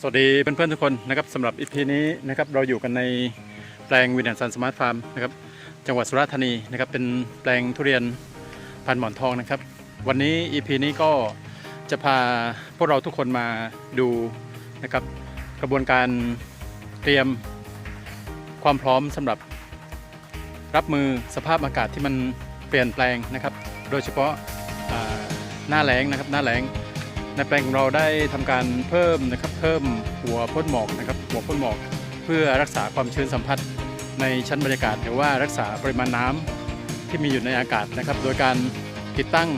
สวัสดีเพื่อนๆทุกคนนะครับสำหรับ EP นี้นะครับเราอยู่กันในแปลงวินแอนซันสมาร์ทฟาร์มนะครับจังหวัดสุราษฎร์ธานีนะครับเป็นแปลงทุเรียนพันหมอนทองนะครับ วันนี้ EP นี้ก็จะพาพวกเราทุกคนมาดูนะครับกระบวนการเตรียมความพร้อมสำหรับรับมือสภาพอากาศที่มันเปลี่ยนแปลงนะครับ โดยเฉพาะหน้าแล้งนะครับหน้าแล้ง ในแปลงของเราได้ทำการเพิ่มนะครับเพิ่มหัวพ่นหมอกนะครับหัวพ่นหมอก เพื่อรักษาความชื้นสัมผัสในชั้นบรรยากาศ หรือว่ารักษาปริมาณน้ำที่มีอยู่ในอากาศนะครับ โดยการติดตั้ง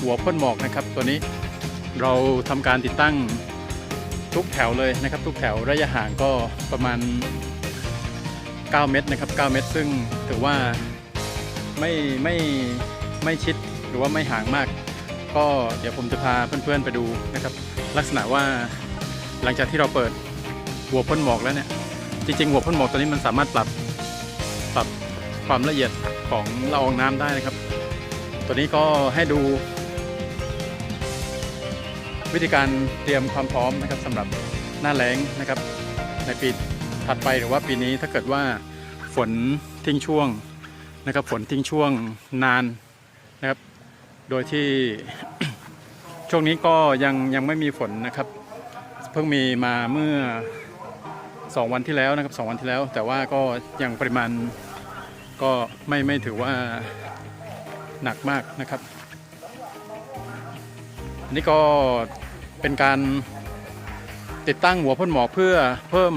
หัวพ่นหมอกนะครับ ตัวนี้เราทำการติดตั้งทุกแถวเลยนะครับ ทุกแถวระยะห่างก็ประมาณ 9 เมตรนะครับ 9 เมตร ซึ่งถือว่าไม่ไม่ไม่ชิดหรือว่าไม่ห่างมาก ก็เดี๋ยวผมจะพาเพื่อนๆไปดูนะครับ ลักษณะว่าหลังจากที่เราเปิดหัวพ่นหมอกแล้วเนี่ย จริงๆหัวพ่นหมอกตัวนี้มันสามารถปรับปรับความละเอียดของละอองน้ำได้นะครับ ตัวนี้ก็ให้ดู วิธีการเตรียมความพร้อมนะครับสำหรับหน้าแล้งนะครับ ในปีถัดไปหรือว่าปีนี้ถ้าเกิดว่าฝนทิ้งช่วงนะครับ ฝนทิ้งช่วงนานนะครับ โดยที่ช่วงนี้ก็ยังยังไม่มีฝนนะครับ เพิ่งมีมาเมื่อ 2 วันที่แล้วนะครับ 2 วันที่แล้ว แต่ว่าก็ยังปริมาณก็ไม่ไม่ถือว่าหนักมากนะครับอันนี้ก็เป็นการติดตั้งหัวพ่นหมอกเพื่อเพิ่ม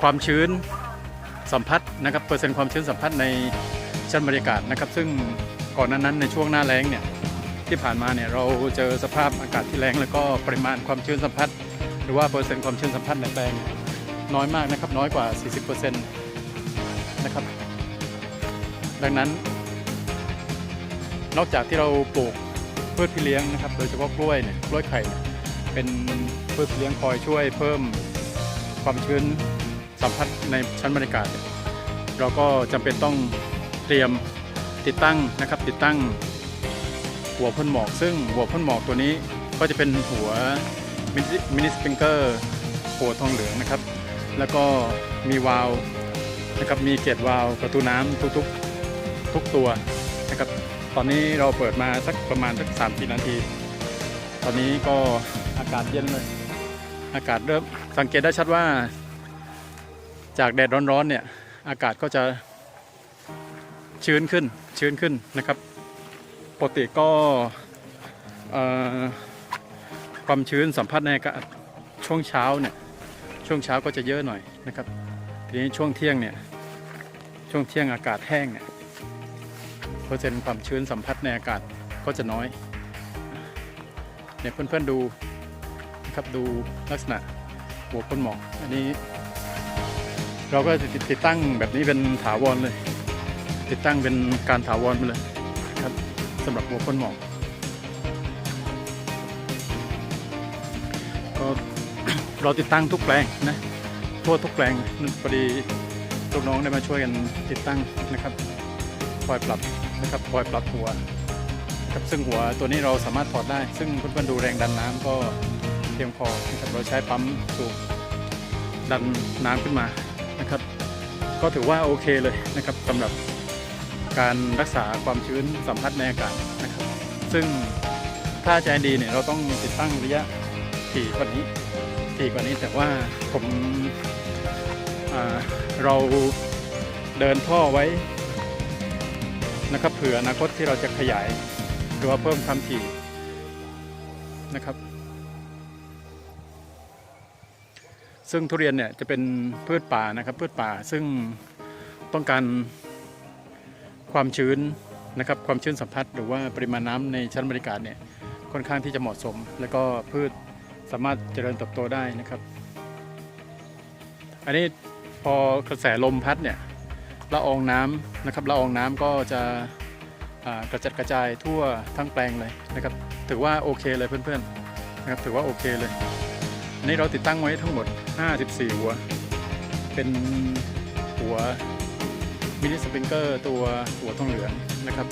ความชื้นสัมผัสนะครับเปอร์เซ็นต์ความชื้นสัมผัสในชั้นบรรยากาศนะครับ ซึ่ง ก่อนหนานั้นในช่วงหน้าแล้งเนี่ยที่ผ่านมาเนี่ยเราเจอสภาพอากาศที่แล้งแล้วก็ปริมาณความชื้นสัมผัส หรือว่าเปอร์เซ็นต์ความชื้นสัมผัสในแปลงน้อยมากนะครับน้อยกว่า 40%นะครับ ดังนั้น นอกจากที่เราปลูกพืชพี่เลี้ยงนะครับ โดยเฉพาะกล้วยเนี่ยกล้วยไข่เนี่ยเป็นพืชพี่เลี้ยงคอยช่วย เพิ่มความชื้นสัมผัสในชั้นบรรยากาศเนี่ยเราก็จำเป็นต้องเตรียม ติดตั้งนะครับติดตั้งหัวพ่นหมอก ซึ่งหัวพ่นหมอกตัวนี้ก็จะเป็นหัวมินิสปริงเกอร์หัวทองเหลืองนะครับ แล้วก็มีวาล์วนะครับมีเกจวาล์วประตูน้ำทุกๆทุกตัวนะครับตอนนี้เราเปิดมาสักประมาณสักสามสี่นาที ตอนนี้ก็อากาศเย็นเลย อากาศเริ่มสังเกตได้ชัดว่า จากแดดร้อนๆเนี่ยอากาศก็จะชื้นขึ้น ชื้นขึ้นนะครับปกติก็ความชื้นสัมผัสในอากาศช่วงเช้าเนี่ยช่วงเช้าก็จะเยอะหน่อยนะครับ ทีนี้ช่วงเที่ยงเนี่ยช่วงเที่ยงอากาศแห้งเนี่ยเปอร์เซ็นต์ความชื้นสัมผัสในอากาศก็จะน้อยเนี่ยเพื่อนๆดูนะครับดูลักษณะหัวพ่นหมอกอันนี้ เราก็จะติดตั้งแบบนี้เป็นถาวรเลย ติดตั้งเป็นการถาวรไปเลยครับสำหรับหัวพ่นหมอกก็เราติดตั้งทุกแปลงนะทั่วทุกแปลงพอดีลูกน้องได้มาช่วยกันติดตั้งนะครับคอยปรับนะครับคอยปรับหัวครับซึ่งหัวตัวนี้เราสามารถถอดได้ ซึ่งเพื่อนๆดูแรงดันน้ำก็เพียงพอนะครับเราใช้ปั๊มสูบดันน้ำขึ้นมานะครับ ก็ถือว่าโอเคเลยนะครับสำหรับ การรักษาความชื้นสัมผัสในอากาศนะครับ ซึ่งถ้าใจดีเนี่ยเราต้องติดตั้งระยะถี่กว่านี้ถี่กว่านี้แต่ว่าผมาเราเดินท่อไว้นะครับเผื่ออนาคตที่เราจะขยายหรือว่าเพิ่มความถี่นะครับ ซึ่งทุเรียนเนี่ยจะเป็นพืชป่านะครับพืชป่าซึ่งต้องการ ความชื้นนะครับความชื้นสัมผัสหรือว่าปริมาณน้ำในชั้นบรรยากาศเนี่ยค่อนข้างที่จะเหมาะสม แล้วก็พืชสามารถเจริญเติบโตได้นะครับ อันนี้พอกระแสลมพัดเนี่ยละอองน้ำนะครับละอองน้ำก็จะกระจัดกระจายทั่วทั้งแปลงเลยนะครับ ถือว่าโอเคเลยเพื่อนๆนะครับถือว่าโอเคเลยอันนี้เราติดตั้งไว้ทั้งหมด 54 หัว เป็นหัว มินิสปริงเกอร์ตัวหัวทองเหลืองนะครับ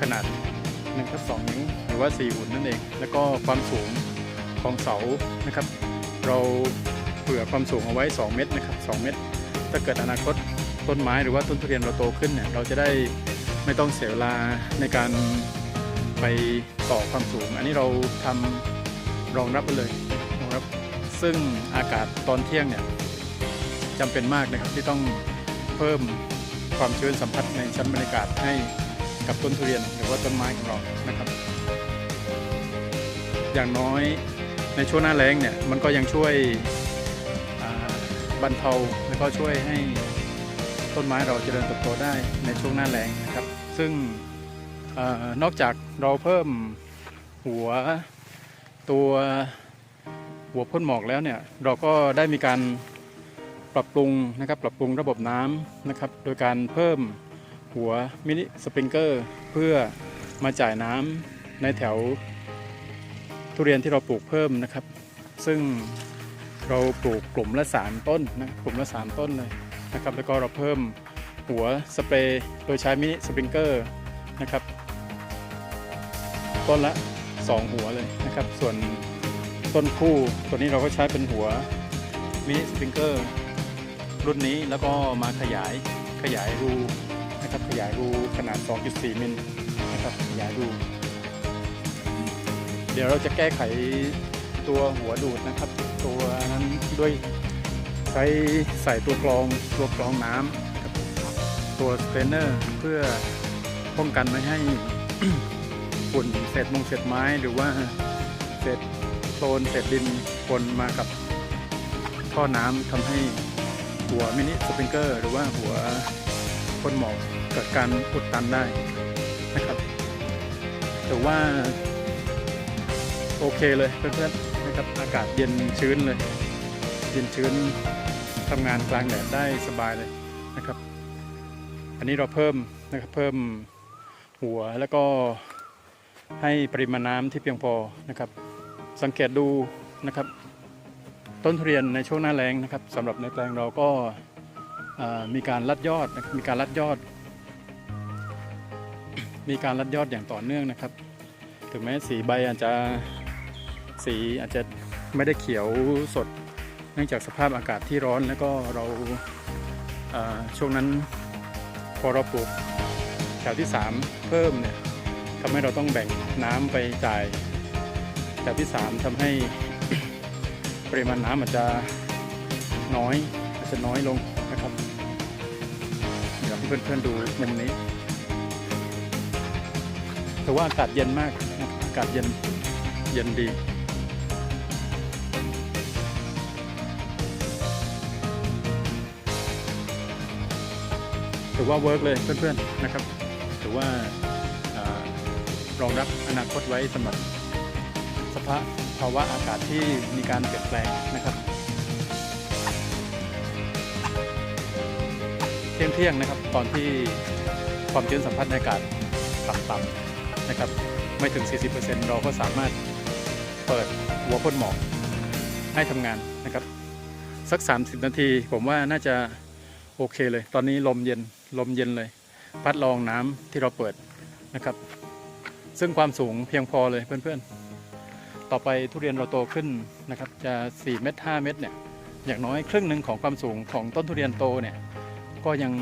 ขนาด1ทับ2นิ้วหรือว่า 4 หุ่นนั่นเอง แล้วก็ความสูงของเสานะครับ เราเผื่อความสูงเอาไว้ 2 เมตรนะครับ 2 เมตร ถ้าเกิดอนาคตต้นไม้หรือว่าต้นทุเรียนเราโตขึ้นเนี่ยเราจะได้ไม่ต้องเสียเวลาในการไปต่อความสูง อันนี้เราทำรองรับไปเลยรองรับ ซึ่งอากาศตอนเที่ยงเนี่ยจำเป็นมากนะครับที่ต้องเพิ่ม ความชื้นสัมผัสในชั้นบรรยากาศให้กับต้นทุเรียนหรือว่าต้นไม้ของเรานะครับ อย่างน้อยในช่วงหน้าแล้งเนี่ยมันก็ยังช่วยบรรเทาแล้วก็ช่วยให้ต้นไม้เราเจริญเติบโตได้ในช่วงหน้าแล้งนะครับ ซึ่งอนอกจากเราเพิ่มหัวตัวหัวพ่นหมอกแล้วเนี่ยเราก็ได้มีการ ปรับปรุงนะครับปรับปรุงระบบน้ำนะครับ โดยการเพิ่มหัวมินิสปริงเกอร์เพื่อมาจ่ายน้ำในแถวทุเรียนที่เราปลูกเพิ่มนะครับ ซึ่งเราปลูกกลุ่มละ3ต้นนะกลุ่มละ3ต้นเลยนะครับ แล้วก็เราเพิ่มหัวสเปรย์โดยใช้มินิสปริงเกอร์นะครับ ต้นละ 2 หัวเลยนะครับ ส่วนต้นคู่ตัวนี้เราก็ใช้เป็นหัวมินิสปริงเกอร์ รุ่นนี้แล้วก็มาขยายขยายรูนะครับขยายรูขนาด 2.4 มิลนะครับขยายรูเดี๋ยวเราจะแก้ไขตัวหัวดูดนะครับ ตัวนั้นด้วยใช้ใส่ตัวกรองตัวกรองน้ำกับตัวสเตนเนอร์เพื่อป้องกันไม่ให้ฝุ่นเศษมงเศษไม้หรือว่าเศษโคลนเศษดินปนมากับท่อน้ำทำให้ หัวมินิสปริงเกอร์ หรือว่าหัวพ่นหมอกเกิดการอุดตันได้นะครับแต่ว่า โอเคเลยเพื่อนๆนะครับอากาศเย็นชื้นเลย เย็นชื้นทำงานกลางแดดได้สบายเลยนะครับ อันนี้เราเพิ่มนะครับเพิ่มหัวแล้วก็ให้ปริมาณน้ำที่เพียงพอนะครับ สังเกตดูนะครับ ต้นทุเรียนในช่วงหน้าแล้งนะครับสำหรับในแปลงเราก็มีการรัดยอดมีการรัดยอด มีการรัดยอดอย่างต่อเนื่องนะครับ ถึงแม้สีใบอาจจะสีอาจจะไม่ได้เขียวสด เนื่องจากสภาพอากาศที่ร้อนแล้วก็เราช่วงนั้นพอเราปลูกแถวที่ 3 เพิ่มเนี่ยทำให้เราต้องแบ่งน้ำไปจ่ายแถวที่ 3ทำให้ ปริมาณน้ำอาจจะน้อยอาจจะน้อยลงนะครับ เดี๋ยวให้เพื่อนๆดูมุมนี้แต่ว่าอากาศเย็นมากอากาศเย็นเย็นดีถือว่าเวิร์กเลยเพื่อนๆนะครับถือว่ารองรับอนาคตไว้สำหรับ ภาภาวะอากาศที่มีการเปลี่ยนแปลงนะครับเที่ยงเที่ยงๆนะครับ ตอนที่ความชื้นสัมผัสในอากาศต่ำๆนะครับ ไม่ถึง 40%เราก็สามารถเปิดหัวพ่นหมอกให้ทำงานนะครับ สัก 30 นาทีผมว่าน่าจะโอเคเลย ตอนนี้ลมเย็นลมเย็นเลย พัดลอองน้ำที่เราเปิดนะครับ ซึ่งความสูงเพียงพอเลยเพื่อนๆ ต่อไปทุเรียนเราโตขึ้นนะครับจะ4เมตร5เมตรเนี่ยอย่างน้อยครึ่งหนึ่งของความสูงของต้นทุเรียนโตเนี่ยก็ยัง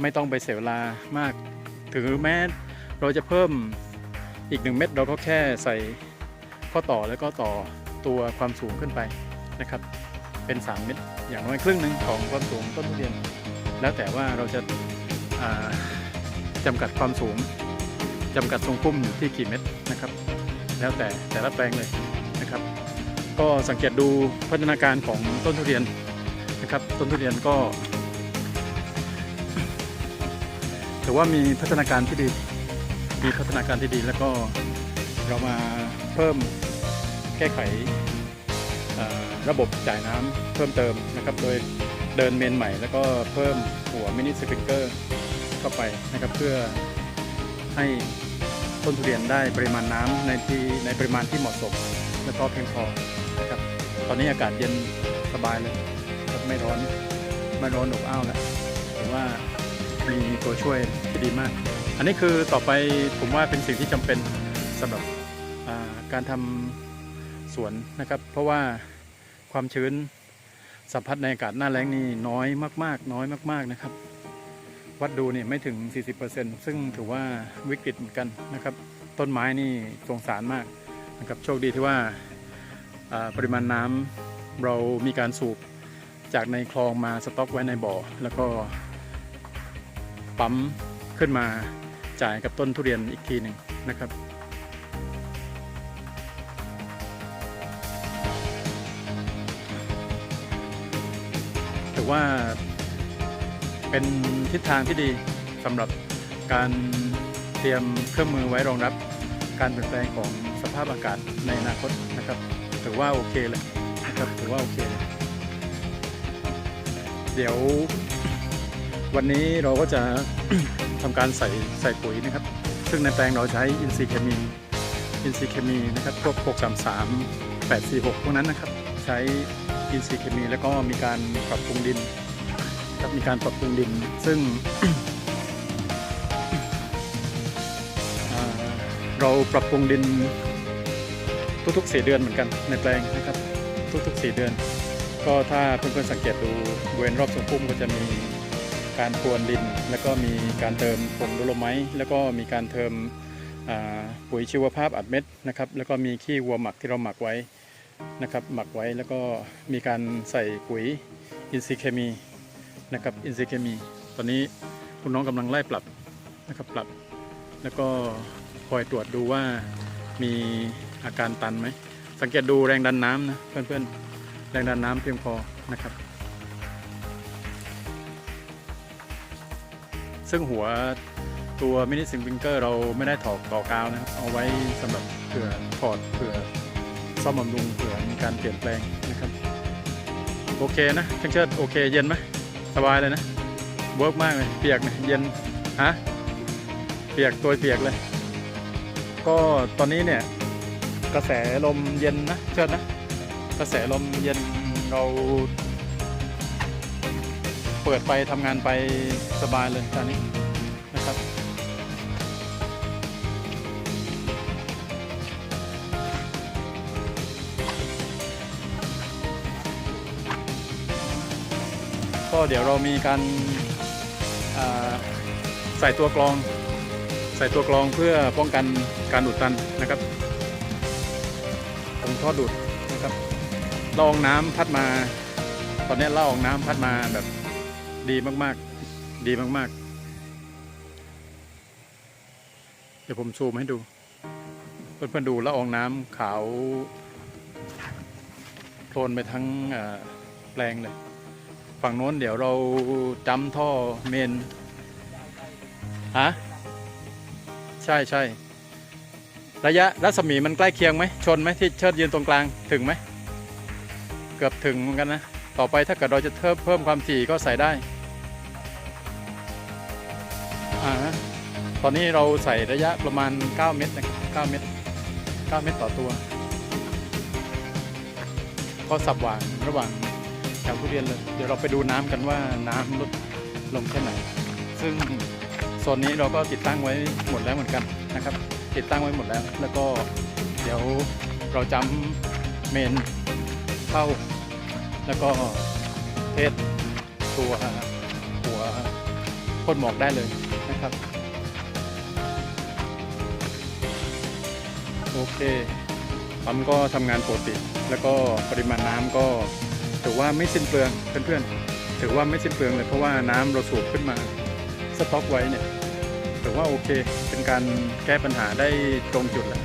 ไม่ต้องไปเสียเวลามาก ถึงแม้เราจะเพิ่มอีก1เม็ดเราก็แค่ใส่ข้อต่อแล้วก็ต่อตัวความสูงขึ้นไปนะครับ เป็น 3 เม็ดอย่างน้อยครึ่งหนึ่งของความสูงต้นทุเรียน แล้วแต่ว่าเราจะาจำกัดความสูงจำกัดทรงพุ่มอยู่ที่กี่เม็ดนะครับ แล้วแต่แต่ละแปลงเลยนะครับ ก็สังเกตดูพัฒนาการของต้นทุเรียนนะครับ ต้นทุเรียนก็ถือว่ามีพัฒนาการที่ดีมีพัฒนาการที่ดีแล้วก็เรามาเพิ่มแก้ไขระบบจ่ายน้ำเพิ่มเติมนะครับ โดยเดินเมนใหม่ แล้วก็เพิ่มหัวมินิสปริงเกอร์เข้าไปนะครับเพื่อให้ ต้นทุเรียนได้ปริมาณน้ำในที่ในปริมาณที่เหมาะสม และก็เพียงพอนะครับตอนนี้อากาศเย็นสบายเลยครับไม่ร้อนไม่ร้อนอบอ้าวแล้วถือว่ามีตัวช่วยที่ดีมาก อันนี้คือต่อไปผมว่าเป็นสิ่งที่จำเป็นสำหรับการทำสวนนะครับ เพราะว่าความชื้นสัมผัสในอากาศหน้าแล้งนี่น้อยมาก ๆ น้อยมาก ๆนะครับ วัดดูเนี่ยไม่ถึง 40%ซึ่งถือว่าวิกฤตเหมือนกันนะครับ ต้นไม้นี่สงสารมากนะครับโชคดีที่ว่าอ่าปริมาณน้ำเรามีการสูบจากในคลองมาสต็อกไว้ในบ่อ แล้วก็ปั๊มขึ้นมาจ่ายกับต้นทุเรียนอีกทีหนึ่งนะครับถือว่า เป็นทิศทางที่ดีสำหรับการเตรียมเครื่องมือไว้รองรับ การเปลี่ยนแปลงของสภาพอากาศในอนาคตนะครับถือว่าโอเคเลยนะครับถือว่าโอเคเลยเดี๋ยววันนี้เราก็จะทำการใส่ใส่ปุ๋ยนะครับ ซึ่งในแปลงเราใช้อินทรีย์เคมีอินทรีย์เคมีนะครับพวก633 846 พวกนั้นนะครับ ใช้อินทรีย์เคมีแล้วก็มีการปรับปรุงดิน ครับมีการปรับปรุงดินซึ่ง เราปรับปรุงดินทุกๆ4เดือนเหมือนกันในแปลงนะครับ ทุกๆ4เดือน ก็ถ้าเพื่อนๆสังเกตดูบริเวณรอบทรงพุ่มก็จะมีการพรวนดิน แล้วก็มีการเติมผงโดโลไมต์แล้วก็มีการเติมปุ๋ยชีวภาพอัดเม็ดนะครับแล้วก็มีขี้วัวหมักที่เราหมักไว้นะครับหมักไว้แล้วก็มีการใส่ปุ๋ยอินทรีย์เคมี นะครับอินทรีย์เคมี ตอนนี้คุณน้องกำลังไล่ปรับนะครับปรับ แล้วก็คอยตรวจดูว่ามีอาการตันไหม สังเกตดูแรงดันน้ำนะเพื่อนๆ แรงดันน้ำเพียงพอนะครับ ซึ่งหัวตัวมินิซิงวิงเกอร์เราไม่ได้ถอดต่อกาวนะครับ เอาไว้สำหรับเผื่อถอดเผื่อซ่อมบำรุงเผื่อมีการเปลี่ยนแปลงนะครับ โอเคนะช่างเชิดโอเคเย็นไหม สบายเลยนะเวิร์กมากเลยเปียกนะเย็นฮะเปียกตัวเปียกเลย ก็ตอนนี้เนี่ย กระแสลมเย็นนะเชิดนะ กระแสลมเย็นเราเปิดไปทำงานไปสบายเลยตอนนี้ เดี๋ยวเรามีการาใส่ตัวกรอง ใส่ตัวกรองเพื่อป้องกันการอุดตันนะครับตรงท่อดูดนะครับละอองน้ำพัดมา ตอนนี้ละอองน้ำพัดมาแบบดีมากๆ ดีมากๆ เดี๋ยวผมซูมให้ดู เพื่อนๆดูละอองน้ำขาวโคลนไปทั้งแปลงเลย ฝั่งโน้นเดี๋ยวเราจำท่อเมนฮะใช่ใช่ระยะรัศมีมันใกล้เคียงไหมชนไหมที่เชิดยืนตรงกลางถึงไหมเกือบถึงเหมือนกันนะ ต่อไปถ้าเกิดเราจะเพิ่มเพิ่มความถี่ก็ใส่ได้อ่าตอนนี้เราใส่ระยะประมาณ 9 เมตรนะครับ9เมตร 9 เมตรต่อตัว ก็สับหว่างระหว่าง แถวทุเรียนเลย เดี๋ยวเราไปดูน้ำกันว่าน้ำลดลงแค่ไหน ซึ่งโซนนี้เราก็ติดตั้งไว้หมดแล้วเหมือนกันนะครับ ติดตั้งไว้หมดแล้ว แล้วก็เดี๋ยวเราจำเมนเข้า แล้วก็เทสตัวหัวพ่นหมอกได้เลยนะครับโอเคปั๊มก็ทำงานปกติ แล้วก็ปริมาณน้ำก็ ถือว่าไม่สิ้นเปลืองเพื่อนๆถือว่าไม่สิ้นเปลืองเลยเพราะว่าน้ำเราสูบขึ้นมาสต็อกไว้เนี่ยถือว่าโอเคเป็นการแก้ปัญหาได้ตรงจุดแหละ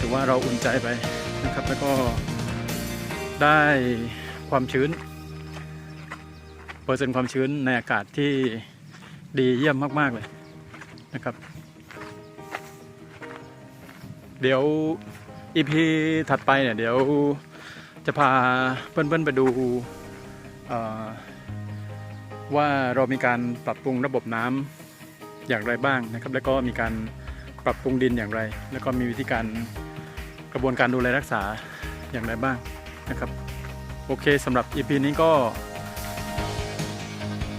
ถือว่าเราอุ่นใจไปนะครับแล้วก็ได้ความชื้นเปอร์เซ็นต์ความชื้นในอากาศที่ดีเยี่ยมมาก ๆ เลยนะครับ เดี๋ยว EP ถัดไปเนี่ยเดี๋ยว จะพาเพื่อนๆไปดูว่าเรามีการปรับปรุงระบบน้ำอย่างไรบ้างนะครับ แล้วก็มีการปรับปรุงดินอย่างไร แล้วก็มีวิธีการกระบวนการดูแลรักษาอย่างไรบ้างนะครับ โอเคสำหรับ EP นี้ก็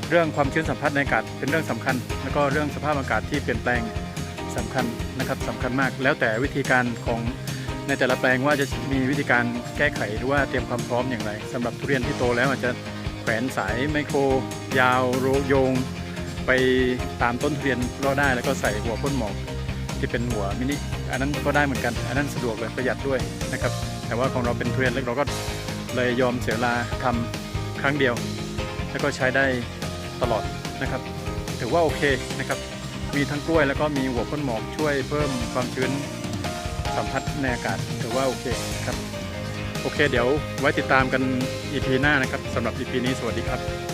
เรื่องความชื้นสัมผัสในอากาศเป็นเรื่องสำคัญ แล้วก็เรื่องสภาพอากาศที่เปลี่ยนแปลงสำคัญนะครับสำคัญมาก แล้วแต่วิธีการของ ในแต่ละแปลงว่าจะมีวิธีการแก้ไขหรือว่าเตรียมความพร้อมอย่างไรสำหรับทุเรียนที่โตแล้วอาจจะแขวนสายไมโคร ยาวโรโยง ไปตามต้นทุเรียนก็ได้แล้วก็ใส่หัวพ่นหมอกที่เป็นหัวมินิอันนั้นก็ได้เหมือนกัน อันนั้นสะดวกเลยประหยัดด้วยนะครับ แต่ว่าของเราเป็นทุเรียนเล็กเราก็เลยยอมเสียเวลาทำครั้งเดียว แล้วก็ใช้ได้ตลอดนะครับ ถือว่าโอเคนะครับ มีทั้งกล้วยแล้วก็มีหัวพ่นหมอกช่วยเพิ่มความชื้น สัมผัสในอากาศถือว่าโอเคครับ โอเค เดี๋ยวไว้ติดตามกัน EP หน้านะครับสำหรับ EP นี้สวัสดีครับ